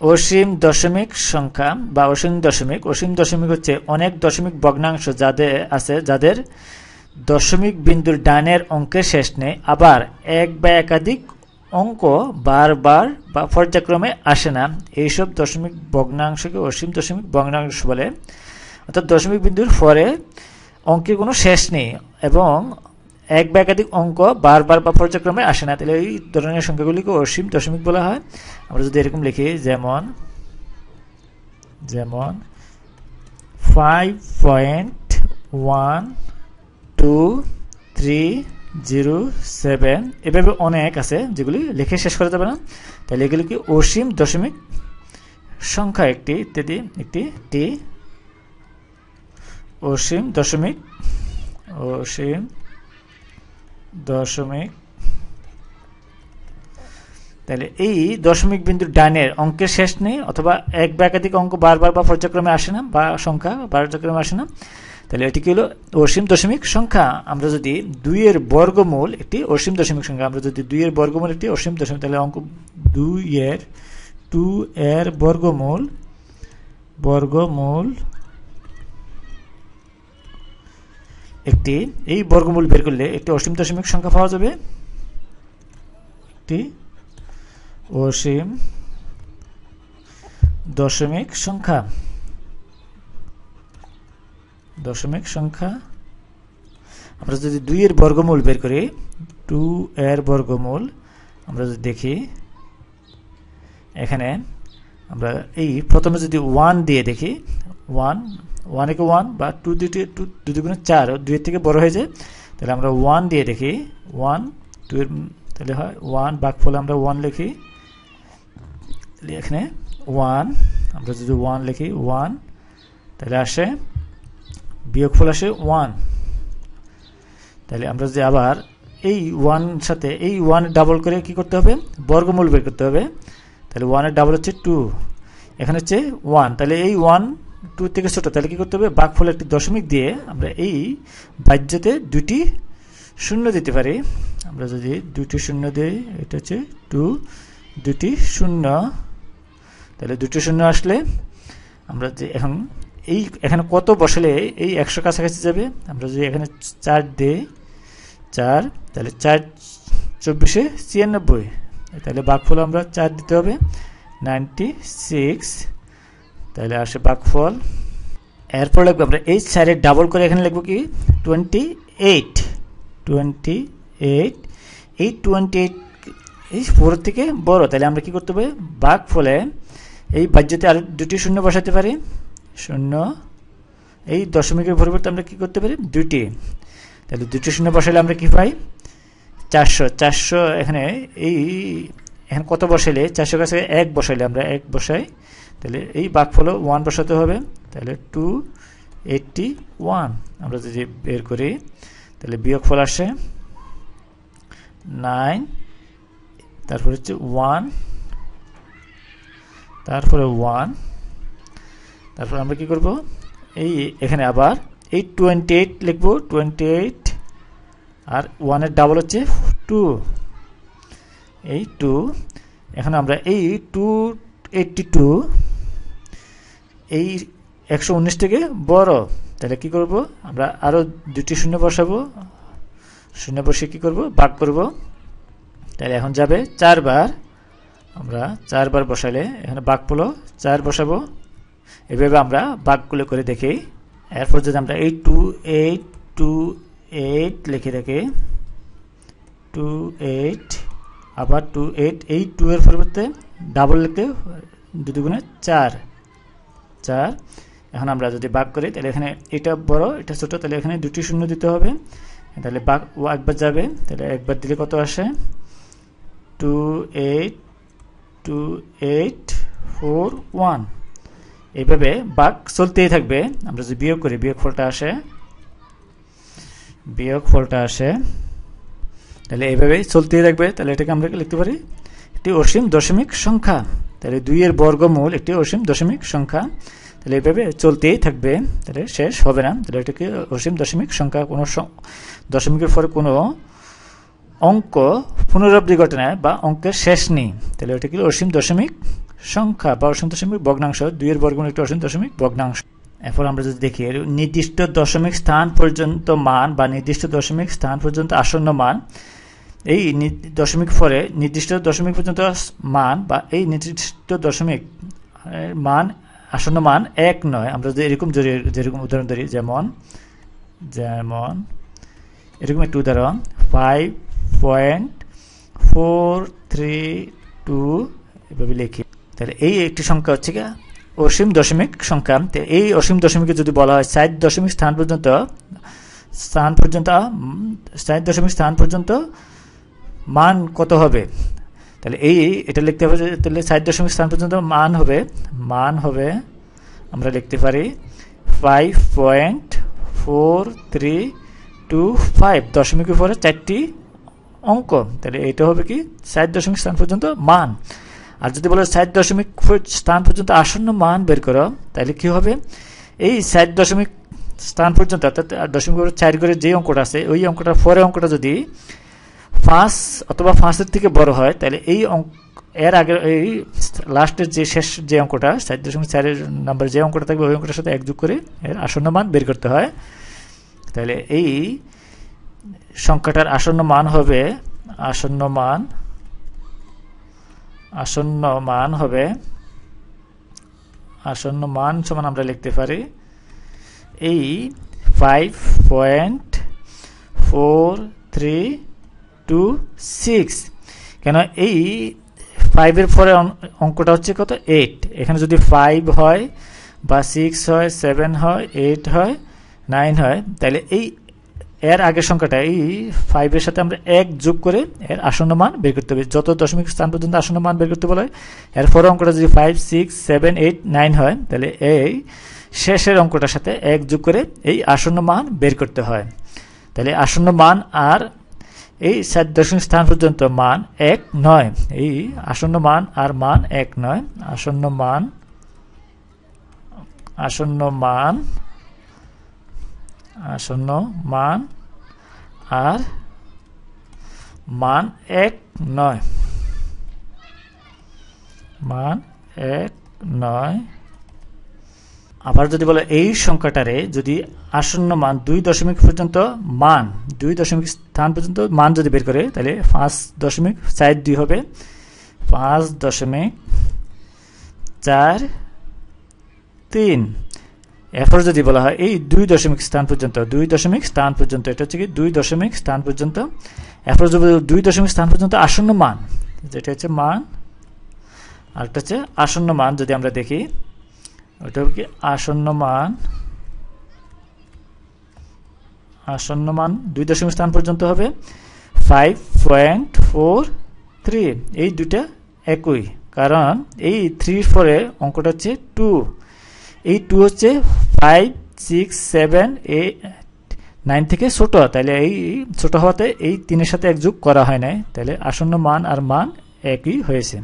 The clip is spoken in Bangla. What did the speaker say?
অসীম দশমিক সংখ্যা বা অসীম দশমিক অসীম দশমিক হচ্ছে অনেক দশমিক ভগ্নাংশ যাদের আছে, যাদের দশমিক বিন্দুর ডানের অঙ্কের শেষ নেই। আবার এক বা একাধিক অঙ্ক বারবার বা পর্যায়ক্রমে আসে না। এইসব দশমিক ভগ্নাংশকে অসীম দশমিক ভগ্নাংশ বলে। অর্থাৎ দশমিক বিন্দুর পরে অঙ্কের কোনো শেষ নেই এবং এক বা একাধিক অঙ্ক বারবার বা পর্যায়ক্রমে আসে না। তাহলে এই ধরনের সংখ্যাগুলিকে অসীম দশমিক বলা হয়। আমরা যদি এরকম লিখি, যেমন যেমন five point one two three zero seven এভাবে অনেক আছে যেগুলি লিখে শেষ করা যাবে না। তাহলে এগুলি কি অসীম দশমিক সংখ্যা একটি, ইত্যাদি, একটি, টি, অসীম দশমিক, অসীম দশমিক। তাহলে এই দশমিক বিন্দুর ডানের অঙ্কের শেষ নেই, অথবা এক বা একাধিক অঙ্ক বারবার বা পর্যায়ক্রমে আসে না, বা সংখ্যা পর্যায়ক্রমে আসে না। তাহলে এটি কি হলো? অসীম দশমিক সংখ্যা। আমরা যদি দুইয়ের বর্গমূল একটি অসীম দশমিক সংখ্যা, আমরা যদি দুইয়ের বর্গমূল একটি অসীম দশমিক, তাহলে অঙ্ক দুইয়ের টু এর বর্গমূল বর্গমূল একটি, এই বর্গমূল বের করলে একটি অসীম দশমিক সংখ্যা পাওয়া যাবে। একটি অসীম দশমিক সংখ্যা। দশমিক সংখ্যা। আমরা যদি দুইয়ের বর্গমূল বের করি, টু এর বর্গমূল, আমরা যদি দেখি, এখানে আমরা এই প্রথমে যদি ওয়ান দিয়ে দেখি ওয়ান ওয়ান একে ওয়ান বা টু দুটি টু দু দুগুণে চার, দুইয়ের থেকে বড় হয়ে যায়, তাহলে আমরা ওয়ান দিয়ে দেখি ওয়ান টু এর, তাহলে হয় ওয়ান বাক ফলে আমরা ওয়ান লিখি এখানে ওয়ান আমরা যদি ওয়ান লিখি ওয়ান তাহলে আসে, বিয়োগফল আসে ওয়ান তাহলে আমরা যদি আবার এই ওয়ান সাথে, এই ওয়ান ডাবল করে কি করতে হবে, বর্গমূল বের করতে হবে, তাহলে ওয়ানের ডাবল হচ্ছে টু এখানে হচ্ছে ওয়ান তাহলে এই ওয়ান টু থেকে ছোটো, তাহলে কী করতে হবে? বাঘফল একটি দশমিক দিয়ে আমরা এই বাহ্যতে দুটি শূন্য দিতে পারি। আমরা যদি দুটি শূন্য দিই, এটা হচ্ছে টু দুটি শূন্য। তাহলে দুটি শূন্য আসলে আমরা যে এখন এই, এখানে কত বসালে এই একশো কাছাকাছি যাবে? আমরা যদি এখানে চার দিই, চার, তাহলে চার, চব্বিশে ছিয়ানব্বই। তাহলে বাঘফল আমরা চার দিতে হবে। নাইনটি সিক্স তাহলে আসে বাঘফল এরপর লিখব আমরা এই সাইডে ডাবল করে এখানে লিখব কি? টোয়েন্টি এইট টোয়েন্টি এইট এই টোয়েন্টি এইট এই ফোর থেকে বড়। তাহলে আমরা কি করতে হবে? বাঘ ফলে এই বাহ্যতে আরও দুটি শূন্য বসাতে পারি। শূন্য। এই দশমিকের পরিবর্তে আমরা কি করতে পারি? দুটি। তাহলে দুটি শূন্য বসালে আমরা কি পাই? চারশো। চারশো এখানে এই, এখানে কত বসাইলে? চারশো কাছে এক বসাইলে আমরা এক বসাই তাহলে এই বাঘফলও ওয়ান বসাতে হবে, তাহলে টু এইটটি ওয়ান আমরা যদি বের করি, তাহলে বিয়োগফল আসে নাইন তারপর হচ্ছে ওয়ান তারপরে ওয়ান তারপর আমরা কি করব? এই এখানে আবার এই টোয়েন্টি এইট লিখব টোয়েন্টি এইট আর ওয়ানের ডাবল হচ্ছে টু এই টু এখন আমরা এই টু এইটটি টু এই একশো উনিশ থেকে বড়। তাহলে কি করব? আমরা আরও দুটি শূন্য বসাবো। শূন্য বসে কি করব? বাক করব। তাহলে এখন যাবে চারবার। আমরা চারবার বসালে এখানে বাঘ পলো চার বসাবো। এভাবে আমরা বাকগুলো করে দেখি। এরপর যদি আমরা এই টু এইট টু এইট লিখে রাখি টু এইট, আবার টু এইট, এই টু এর পরিবর্তে ডাবল লিখতে দুটি গুণে চার। চার এখন আমরা যদি বাক করি, তাহলে এখানে এটা বড়, এটা ছোট, তাহলে এখানে দুটি শূন্য দিতে হবে। তাহলে বাক ও একবার যাবে, তাহলে একবার দিলে কত আসে? Two eight two eight four one এইভাবে বাক চলতেই থাকবে। আমরা যদি বিয়োগ করি, বিয়োগ ফলটা আসে, বিয়োগ ফলটা আসে, তাহলে এইভাবেই চলতেই থাকবে। তাহলে এটাকে আমরা লিখতে পারি? একটি অসীম দশমিক সংখ্যা। তাহলে দুইয়ের বর্গমূল একটি অসীম দশমিক সংখ্যা। তাহলে এইভাবে চলতেই থাকবে। তাহলে শেষ হবে না। তাহলে এটাকে অসীম দশমিক সংখ্যা কোনো দশমিকের পরে কোনো অঙ্ক পুনরাবৃত্তি ঘটে না বা অঙ্কের শেষ নেই। তাহলে ওটা কি অসীম দশমিক সংখ্যা বা অসীম দশমিক ভগ্নাংশ? দুইয়ের বর্গমূল একটি অসীম দশমিক ভগ্নাংশ। এরপর আমরা যদি দেখি নির্দিষ্ট দশমিক স্থান পর্যন্ত মান বা নির্দিষ্ট দশমিক স্থান পর্যন্ত আসন্ন মান। এই দশমিক পরে নির্দিষ্ট দশমিক পর্যন্ত মান বা এই নির্দিষ্ট দশমিক মান, আসন্ন মান এক নয়। আমরা যদি এরকম যেরকম উদাহরণ ধরি, যেমন যেমন, এরকম একটি উদাহরণ five point four three two এভাবে লিখি। তাহলে এই একটি সংখ্যা হচ্ছে কি অসীম দশমিক সংখ্যা। এই অসীম দশমিকে যদি বলা হয়, ষাট দশমিক স্থান পর্যন্ত স্থান পর্যন্ত ষাট দশমিক স্থান পর্যন্ত মান কত হবে? তাহলে এই, এটা লিখতে হবে তাহলে ষাট দশমিক স্থান পর্যন্ত মান হবে মান হবে, আমরা লিখতে পারি five point four three two five দশমিক উপরে চারটি অঙ্ক। তাহলে এটা হবে কি? ষাট দশমিক স্থান পর্যন্ত মান। আর যদি বলো ষাট দশমিক স্থান পর্যন্ত আসন্ন মান বের করো, তাহলে কি হবে? এই ষাট দশমিক স্থান পর্যন্ত, অর্থাৎ দশমিক চার করে যে অঙ্কটা আছে, ওই অঙ্কটা পরে অঙ্কটা যদি পাঁচ অথবা পাঁচের থেকে বড় হয়, তাহলে এই অঙ্ক এর আগে এই লাস্টের যে শেষ যে অঙ্কটা ষাট দশমিক চারের নাম্বার যে অঙ্কটা থাকবে, ওই অঙ্কটার সাথে একযোগ করে এর আসন্ন মান বের করতে হয়। তাহলে এই সংখ্যাটার আসন্ন মান হবে, আসন্ন মান আসন্ন মান হবে, আসন্ন মান সমান আমরা লিখতে পারি এই five point four three two six কেন এই ফাইভের পরে অঙ্কটা হচ্ছে কত? এইট এখানে যদি ফাইভ হয় বা সিক্স হয় সেভেন হয় এইট হয় নাইন হয়, তাহলে এই এর আগের সংখ্যাটা, এই ফাইভের সাথে আমরা এক যোগ করে এর আসন্ন মান বের করতে হবে। যত দশমিক স্থান পর্যন্ত আসন্ন মান বের করতে বলা হয়, এর পরে অঙ্কটা যদি five six seven eight nine হয়, তাহলে এই শেষের অঙ্কটার সাথে এক যোগ করে এই আসন্ন মান বের করতে হয়। তাহলে আসন্ন মান আর এই সাত দশমিক স্থান পর্যন্ত মান এক নয়। এই আসন্ন মান আর মান এক নয়। আসন্ন মান আসন্ন মান আসন্ন মান আর মান এক নয়। মান এক নয়। আবার যদি বলো এই সংখ্যাটারে যদি আসন্ন মান দুই দশমিক পর্যন্ত মান, দুই দশমিক স্থান পর্যন্ত মান যদি বের করে, তাহলে পাঁচ দশমিক চার দুই হবে। পাঁচ দশমিক চার তিন। এরপর যদি বলা হয় এই দুই দশমিক স্থান পর্যন্ত, দুই দশমিক স্থান পর্যন্ত, এটা হচ্ছে কি দুই দশমিক স্থান পর্যন্ত। এরপর যদি দুই দশমিক স্থান পর্যন্ত আসন্ন মান, যেটা হচ্ছে মান, আরেকটা হচ্ছে আসন্ন মান যদি আমরা দেখি ওটা কি? আসন্ন মান। আসন্ন মান দুই দশমিক স্থান পর্যন্ত হবে। ফাইভ পয়েন্ট ফোর থ্রি এই দুইটা একই। কারণ এই থ্রি পরে অঙ্কটা হচ্ছে টু এই টু হচ্ছে five six seven eight nine থেকে ছোট। তাহলে এই ছোট হওয়াতে এই তিনের সাথে এক যোগ করা হয় নাই। তাহলে আসন্ন মান আর মান একই হয়েছে।